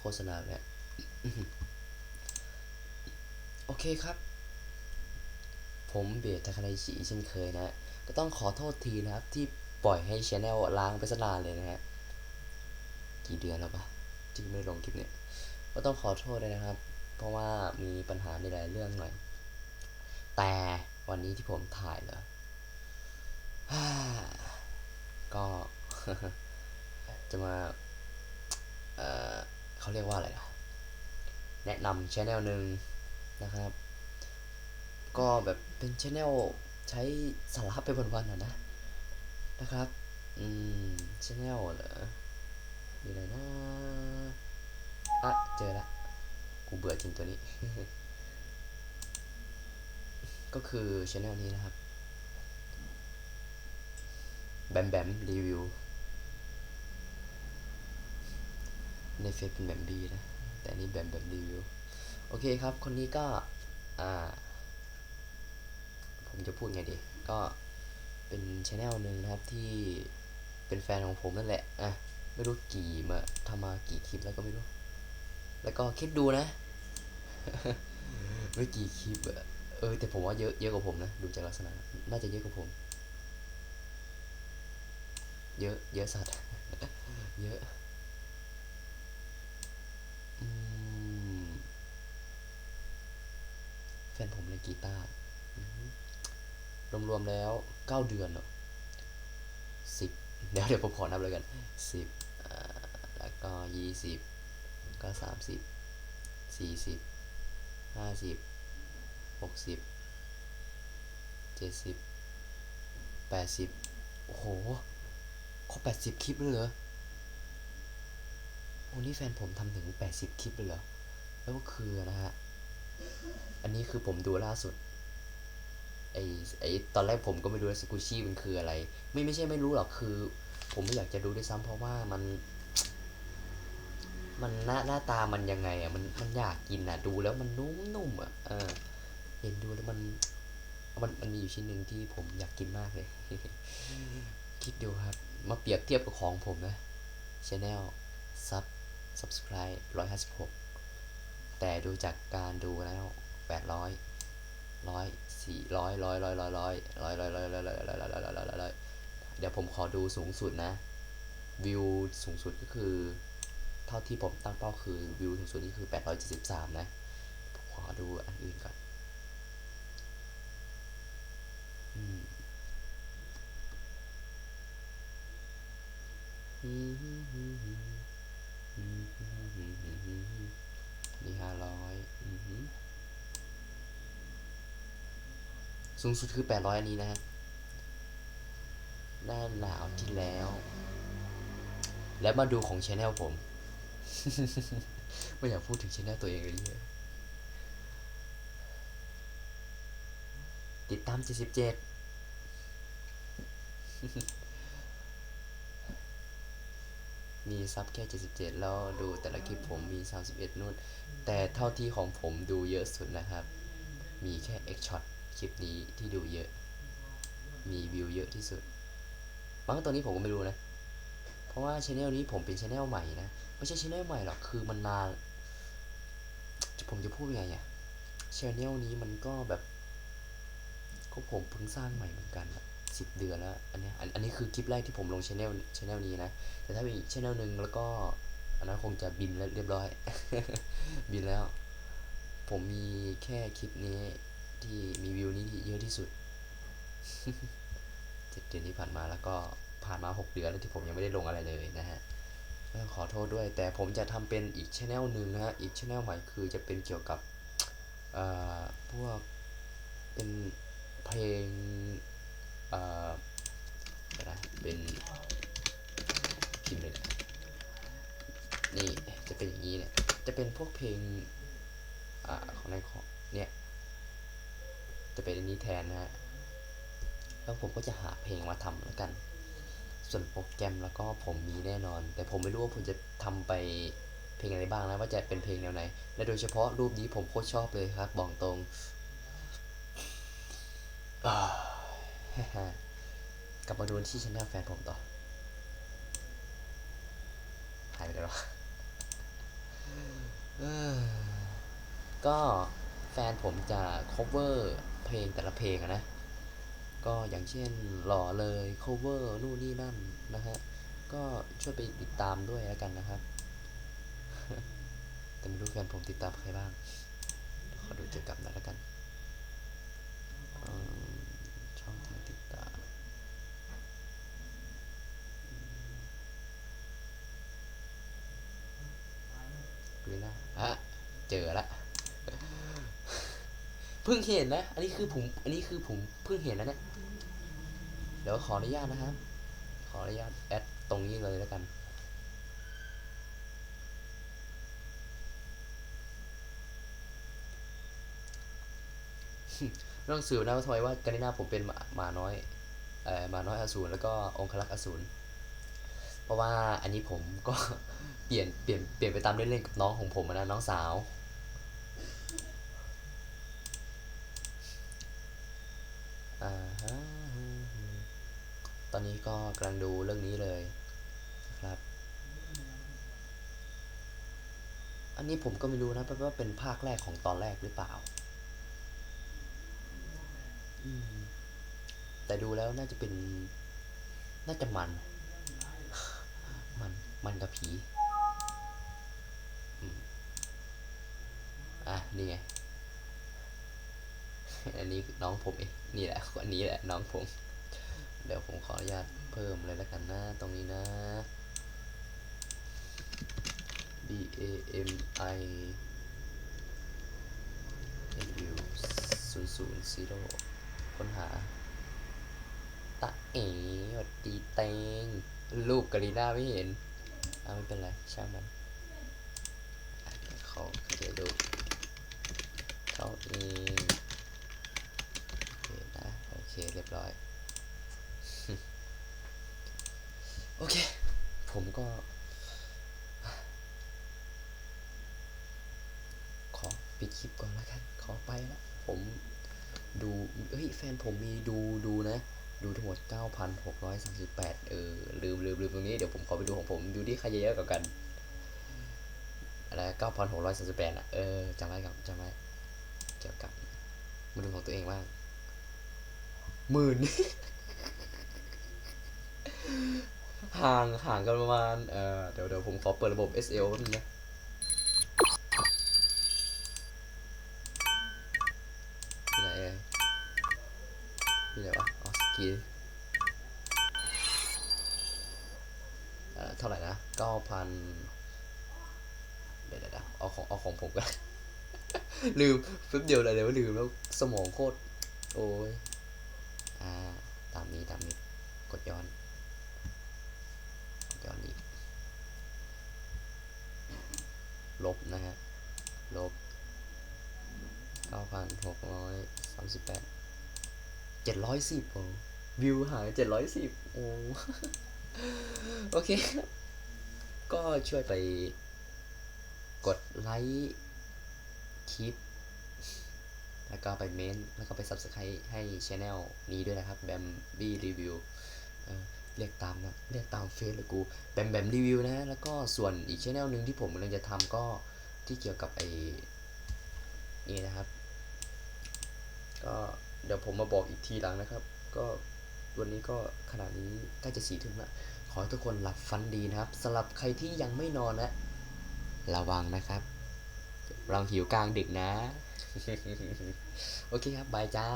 โฆษณาเนี่ยโอเคครับ ผมเบียดทาคาไนชิเช่นเคยนะ ก็ต้องขอโทษทีนะครับ ที่ปล่อยให้ชแนลล้างไปสนานเลยนะฮะ กี่เดือนแล้วปะที่ไม่ได้ลงคลิปเนี่ย ก็ต้องขอโทษด้วยนะครับ เพราะว่ามีปัญหาในหลายเรื่องหน่อย แต่วันนี้ที่ผมถ่ายเหรอก็จะมา เอ่อ เขาเรียกว่าอะไรล่ะ แนะนำชแนลหนึ่งนะครับ ก็แบบเป็นชแนลใช้สาระไปวันๆนะนะนะครับ อืมชแนลเหรอมีอะไรนะอะเจอละกูเบื่อจริงตัวนี้ ก็คือชแนลนี้นะครับ แบมแบมรีวิว ในเฟซเป็นแบมบีนะ แต่นี่แบมแบมรีวิว โอเคครับ คนนี้ก็ อ่า ผมจะพูดไงดี ก็เป็นชแนลหนึ่งนะครับที่เป็นแฟนของผมนั่นแหละอะไม่รู้กี่มาทำมากี่คลิปแล้วก็ไม่รู้ แล้วก็คิดดูนะ ไม่กี่คลิปอะเออ แต่ผมว่าเยอะเยอะกว่าผมนะ ดูจากลักษณะ น่าจะเยอะกว่าผม เยอะ เยอะสัตว์ เยอะ อืม แฟนผมเล่น กีตาร์รวมๆแล้วเก้าเดือนเนอะสิบเดี๋ยวเดี๋ยวผมขอนับเลยกันสิบแล้วก็ยี่สิบก็สามสิบสี่สิบห้าสิบหกสิบเจ็ดสิบแปดสิบโอ้โหครบแปดสิบคลิปเลยเหรอโอ้นี่แฟนผมทำถึงแปดสิบคลิปเลยเหรอ แล้วก็คือนะฮะ อันนี้คือผมดูล่าสุดไอไอตอนแรกผมก็ไม่รู้ว่าสกูชี่มันคืออะไร ไม่ไม่ใช่ไม่รู้หรอกคือ ผมไม่อยากจะดูด้วยซ้ำเพราะว่ามัน มันหน้าหน้าตามันยังไงอะมันมันอยากกินอะ ดูแล้วมันนุ่มๆอะเออเห็นดูแล้วมัน มันมันมีอยู่ชิ้นหนึ่งที่ผมอยากกินมากเลย คิดดูครับ มาเปรียบเทียบกับของผมนะช anel ซับ subscribe ร้อยห้าสิบหกแต่ดูจากการดูแล้ว แปดร้อยร้อยสี่ร้อยร้อยร้อยร้อยร้อยร้อยร้อยร้อยร้อยร้อยร้อยร้อยร้อยร้อยร้อยร้อยร้อยเดี๋ยวผมขอดูสูงสุดนะ วิวสูงสุดก็คือ เท่าที่ผมตั้งเป้าคือวิวสูงสุดนี่คือแปดร้อยเจ็ดสิบสามนะผมขอดูอันอื่นก่อนอืมนี่ห้าร้อย สูงสุดคือแปดร้อยอันนี้นะฮะหน้าหนาวที่แล้ว แล้วมาดูของช anel ผม ไม่อยากพูดถึงช anel ตัวเองเลยเนี่ยติดตาม 77มีซับแค่ 77 แล้วดูแต่ละคลิปผมมี 31 นู่น แต่เท่าที่ของผมดูเยอะสุดนะครับ มีแค่ X shot คลิปนี้ที่ดูเยอะ มีวิวเยอะที่สุดบางตัวนี้ผมก็ไม่รู้นะ เพราะว่าช anel นี้ผมเป็นช anel ใหม่นะ ไม่ใช่ช anel ใหม่หรอก คือมันนานผมจะพูดยังไงอะช anel นี้มันก็แบบก็ผมเพิ่งสร้างใหม่เหมือนกันสิบเดือนแล้ว อันนี้อันนี้คือคลิปแรกที่ผมลงช anel ช anel นี้นะ แต่ถ้าเป็นช anel หนึ่งแล้วก็อันนั้นคงจะบินแล้วเรียบร้อย บินแล้ว ผมมีแค่คลิปนี้ ที่มีวิวนี้เยอะที่สุดเจ็ดเดือนที่ผ่านมาแล้วก็ผ่านมาหกเดือนแล้วที่ผมยังไม่ได้ลงอะไรเลยนะฮะขอโทษด้วย แต่ผมจะทำเป็นอีกช anel หนึ่งนะฮะ อีกช anel ใหม่คือจะเป็นเกี่ยวกับพวกเป็นเพลงเอ่ออะไรนะเป็นพิมพ์เลยนนี่จะเป็นอย่างนี้เนี่ย จะเป็นพวกเพลงอ่าของในของเนี่ย จะเป็นอันนี้แทนนะฮะแล้วผมก็จะหาเพลงมาทำแล้วกัน ส่วนโปรแกรมแล้วก็ผมมีแน่นอน แต่ผมไม่รู้ว่าผมจะทำไปเพลงอะไรบ้างนะว่าจะเป็นเพลงแนวไหน และโดยเฉพาะรูปนี้ผมโคตรชอบเลยครับบอกตรงอ่ากลับมาดูที่ช anel แฟนผมต่อหายไปแล้วก็แฟนผมจะ cover ลงแต่ละเพลงนะ ก็อย่างเช่นหล่อเลย cover นู่นนี่นั่นนะฮะ ก็ช่วยไปติดตามด้วยแล้วกันนะครับ แต่ไม่รู้แฟนผมติดตามใครบ้าง ขอดูเจอกับหน่อยแล้วกันช่องทางติดตาม ดูนะอะเจอละ เพิ่งเห็นนะ อันนี้คือผม อันนี้คือผมเพิ่งเห็นแล้วเนี่ย เดี๋ยวขออนุญาตนะครับ ขออนุญาตแอดตรงนี้เลยแล้วกันเรื่องสื่อนะว่าทำไมว่ากานินาผมเป็นหมาหมาน้อยเอ่อหมาน้อยอสูรแล้วก็องคลักษ์อสูรเพราะว่าอันนี้ผมก็เปลี่ยนเปลี่ยนเปลี่ยนไปตามเล่นๆกับน้องของผมนะน้องสาว อ่าฮะ ตอนนี้ก็กำลังดูเรื่องนี้เลยนะครับ อันนี้ผมก็ไม่รู้นะว่าเป็นภาคแรกของตอนแรกหรือเปล่า แต่ดูแล้วน่าจะเป็น น่าจะมัน มัน มันกับผี อะ นี่ไง อันนี้น้องผมเองนี่แหละอันนี้แหละน้องผม เดี๋ยวผมขออนุญาตเพิ่มเลยแล้วกันนะตรงนี้นะ B A M I N U ศูนย์ศูนย์ซีโร่ค้นหาตะเอ๋หวัดดีเตงรูปกาลีน่าไม่เห็นเอาไม่เป็นไรช่างมันอะเดี๋ยวเขาจะดูเขาเองโอเคนะ โอเค เรียบร้อย โอเค ผมก็ ขอปิดคลิปก่อนแล้วกัน ขอไปละผมดูเฮ้ย แฟนผมมีดูดูนะ ดูทั้งหมด 9,638 เออ ลืมลืมลืมตรงนี้ เดี๋ยวผมขอไปดูของผม ดูที่ใครเยอะกว่ากัน อะไร9,638อะ เออจำไว้กับจำไว้เกี่ยวกับมาดูของตัวเองบ้าง หมื่นห่างห่างกันประมาณ เออเดี๋ยวเดี๋ยวผมขอเปิดระบบ SL แป๊บนึงนะที่ไหนเอ่ยที่ไหนวะอ๋อสกีเอ่อ เท่าไหร่นะเก้าพันเดี๋ยวเดี๋ยวเดี๋ยวเอาของเอาของผมกันลืมแป๊บเดียวเลยเดี๋ยวลืมแล้วสมองโคตร โอ้ย อ่าตามนี้ตามนี้กดย้อนย้อนอีกลบนะฮะลบเก้าพันหกร้อยสามสิบแปดเจ็ดร้อยสิบโอ้วิวหายเจ็ดร้อยสิบโอ้โอเคครับ ก็ช่วยไปกดไลค์คลิป แล้วก็ไปเม้นต์แล้วก็ไป subscribe ให้ช anel นี้ด้วยนะครับแบมบี้รีวิวเรียกตามนะ เรียกตามเฟซเลยกูแบมแบมรีวิวนะ แล้วก็ส่วนอีกช anel หนึ่งที่ผมกำลังจะทำก็ที่เกี่ยวกับไอ้นี่นะครับ ก็เดี๋ยวผมมาบอกอีกทีหลังนะครับ ก็วันนี้ก็ขนาดนี้ใกล้จะสี่ทุ่มละขอให้ทุกคนหลับฝันดีนะครับสำหรับใครที่ยังไม่นอนนะ ระวังนะครับ เราหิวกลางดึกนะ โอเคครับบายจ้า